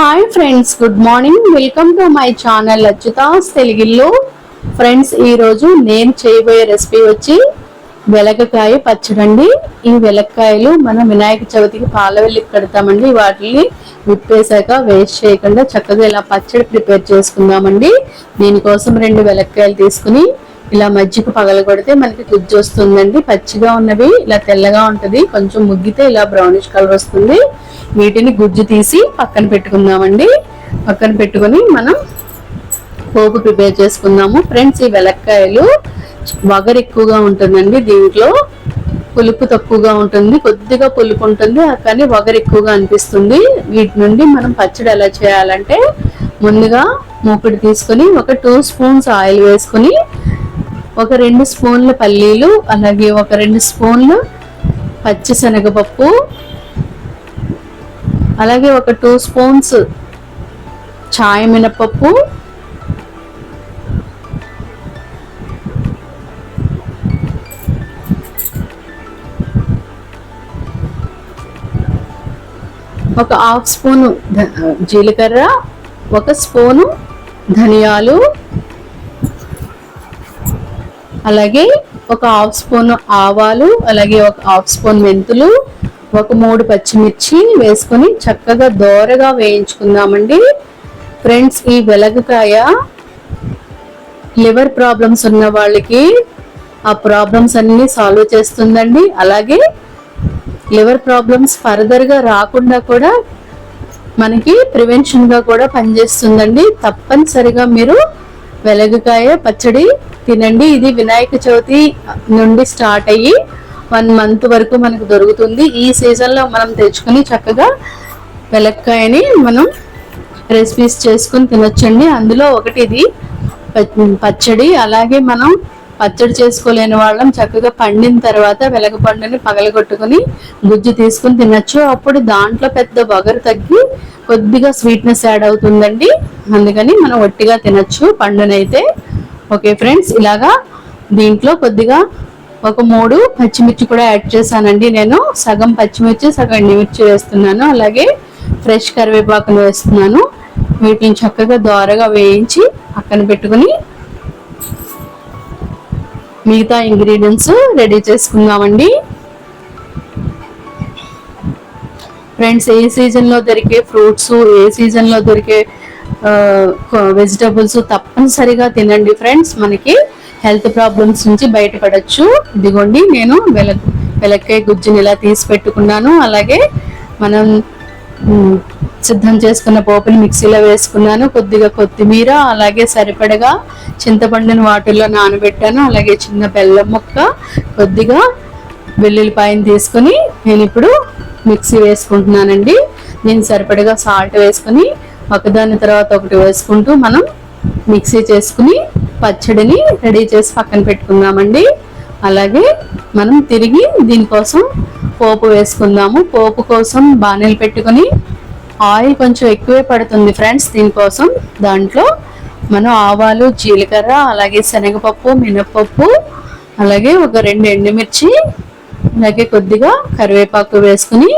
Hi friends good morning welcome to my channel Achyutas తెలుగులో friends ఈరోజు నేను చేయబోయే రెసిపీ వచ్చి వెలగకాయ పచ్చడండి. ఈ వెలక్కాయలు మనం వినాయక చవితికి పాలవెల్లికి కడతామండి. వాటిని విప్పేశాక వేస్ట్ చేయకుండా చక్కగా ఇలా పచ్చడి ప్రిపేర్ చేసుకుందామండి. దీనికోసం రెండు వెలక్కాయలు తీసుకుని ఇలా మజ్జిగ పగలగొడితే మనకి గుజ్జు వస్తుందండి పచ్చిగా ఉన్నవి ఇలా తెల్లగా ఉంటుంది. కొంచెం ముగ్గితే ఇలా బ్రౌనిష్ కలర్ వస్తుంది. వీటిని గుజ్జు తీసి పక్కన పెట్టుకుందామండి. పక్కన పెట్టుకొని మనం పోపు ప్రిపేర్ చేసుకుందాము. ఫ్రెండ్స్ ఈ వెలక్కాయలు వగరు ఎక్కువగా ఉంటుందండి దీంట్లో. పులుపు తక్కువగా ఉంటుంది కొద్దిగా పులుపు ఉంటుంది కానీ వగరు ఎక్కువగా అనిపిస్తుంది. వీటి నుండి మనం పచ్చడి ఎలా చేయాలంటే ముందుగా మూకుడు తీసుకొని ఒక టూ స్పూన్స్ ఆయిల్ వేసుకొని ఒక రెండు స్పూన్ల పల్లీలు అలాగే ఒక రెండు స్పూన్లు పచ్చిశనగపప్పు అలాగే ఒక టూ స్పూన్స్ చాయ్ మినపప్పు ఒక హాఫ్ స్పూను జీలకర్ర ఒక స్పూను ధనియాలు అలాగే ఒక హాఫ్ స్పూన్ ఆవాలు అలాగే ఒక హాఫ్ స్పూన్ మెంతులు ఒక మూడు పచ్చిమిర్చి వేసుకొని చక్కగా దోరగా వేయించుకుందామండి. ఫ్రెండ్స్ ఈ వెలగకాయ లివర్ ప్రాబ్లమ్స్ ఉన్న వాళ్ళకి ఆ ప్రాబ్లమ్స్ అన్ని సాల్వ్ చేస్తుందండి. అలాగే లివర్ ప్రాబ్లమ్స్ ఫర్దర్గా రాకుండా కూడా మనకి ప్రివెన్షన్గా కూడా పనిచేస్తుందండి. తప్పనిసరిగా మీరు వెలగకాయ పచ్చడి తినండి. ఇది వినాయక చవితి నుండి స్టార్ట్ అయ్యి వన్ మంత్ వరకు మనకు దొరుకుతుంది. ఈ సీజన్లో మనం తెచ్చుకుని చక్కగా వెలక్కాయని మనం రెసిపీస్ చేసుకుని తినొచ్చండి. అందులో ఒకటి ఇది పచ్చడి. అలాగే మనం పచ్చడి చేసుకోలేని వాళ్ళం చక్కగా పండిన తర్వాత వెలగ పండుని పగలగొట్టుకుని గుజ్జు తీసుకుని తినొచ్చు. అప్పుడు దాంట్లో పెద్ద బగరు తగ్గి కొద్దిగా స్వీట్నెస్ యాడ్ అవుతుందండి. అందుకని మనం ఒట్టిగా తినచ్చు పండునైతే. ఓకే ఫ్రెండ్స్ ఇలాగా దీంట్లో కొద్దిగా ఒక మూడు పచ్చిమిర్చి కూడా యాడ్ చేశానండి నేను. సగం పచ్చిమిర్చి సగం ఎండుమిర్చి వేస్తున్నాను. అలాగే ఫ్రెష్ కరివేపాకును వేస్తున్నాను. వీటిని చక్కగా దోరగా వేయించి పక్కన పెట్టుకుని మిగతా ఇంగ్రీడియంట్స్ రెడీ చేసుకుందామండి. ఫ్రెండ్స్ ఏ సీజన్లో దొరికే ఫ్రూట్స్ ఏ సీజన్లో దొరికే వెజిటబుల్స్ తప్పనిసరిగా తినండి ఫ్రెండ్స్. మనకి హెల్త్ ప్రాబ్లమ్స్ నుంచి బయటపడచ్చు. ఇదిగోండి నేను వెల వెలక్కాయ గుజ్జుని ఇలా తీసి పెట్టుకున్నాను. అలాగే మనం సిద్ధం చేసుకున్న పోపుని మిక్సీలో వేసుకున్నాను. కొద్దిగా కొత్తిమీర అలాగే సరిపడగా చింతపండుని వాటిల్లో నానబెట్టాను. అలాగే చిన్న బెల్లం ముక్క కొద్దిగా వెల్లుల్లిపాయని తీసుకొని నేను ఇప్పుడు మిక్సీ వేసుకుంటున్నానండి. నేను సరిపడగా సాల్ట్ వేసుకొని ఒకదాని తర్వాత ఒకటి వేసుకుంటూ మనం మిక్సీ చేసుకుని పచ్చడిని రెడీ చేసి పక్కన పెట్టుకుందామండి. అలాగే మనం తిరిగి దీనికోసం పోపు వేసుకుందాము. పోపు కోసం బాణీలు పెట్టుకొని ఆయిల్ కొంచెం ఎక్కువే పడుతుంది ఫ్రెండ్స్ దీనికోసం. దాంట్లో మనం ఆవాలు జీలకర్ర అలాగే శనగపప్పు మినపప్పు అలాగే ఒక రెండు ఎండుమిర్చి అలాగే కొద్దిగా కరివేపాకు వేసుకుని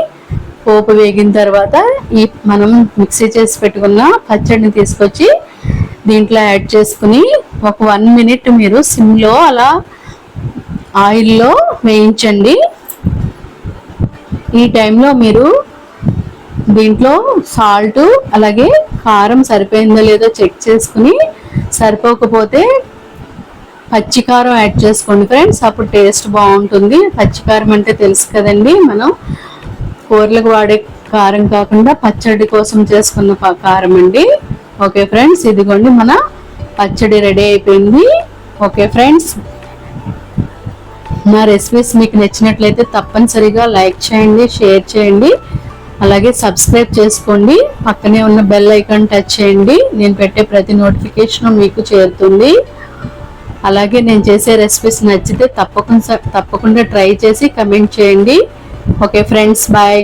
పోపు వేగిన తర్వాత ఈ మనం మిక్సీ చేసి పెట్టుకున్న పచ్చడిని తీసుకొచ్చి దీంట్లో యాడ్ చేసుకుని ఒక వన్ మినిట్ మీరు సిమ్లో అలా ఆయిల్లో వేయించండి. ఈ టైంలో మీరు దీంట్లో సాల్ట్ అలాగే కారం సరిపోయిందో లేదో చెక్ చేసుకుని సరిపోకపోతే పచ్చికారం యాడ్ చేసుకోండి ఫ్రెండ్స్. అప్పుడు టేస్ట్ బాగుంటుంది. పచ్చికారం అంటే తెలుసు కదండి మనం. కూరలకు వాడే కారం కాకుండా పచ్చడి కోసం చేసుకున్న కారం అండి. ఓకే ఫ్రెండ్స్ ఇదిగోండి మన పచ్చడి రెడీ అయిపోయింది. ఓకే ఫ్రెండ్స్ నా రెసిపీస్ మీకు నచ్చినట్లయితే తప్పనిసరిగా లైక్ చేయండి షేర్ చేయండి. అలాగే సబ్స్క్రైబ్ చేసుకోండి. పక్కనే ఉన్న బెల్ ఐకాన్ టచ్ చేయండి. నేను పెట్టే ప్రతి నోటిఫికేషన్ మీకు చేరుతుంది. అలాగే నేను చేసే రెసిపీస్ నచ్చితే తప్పకుండా తప్పకుండా ట్రై చేసి కమెంట్ చేయండి. Okay friends bye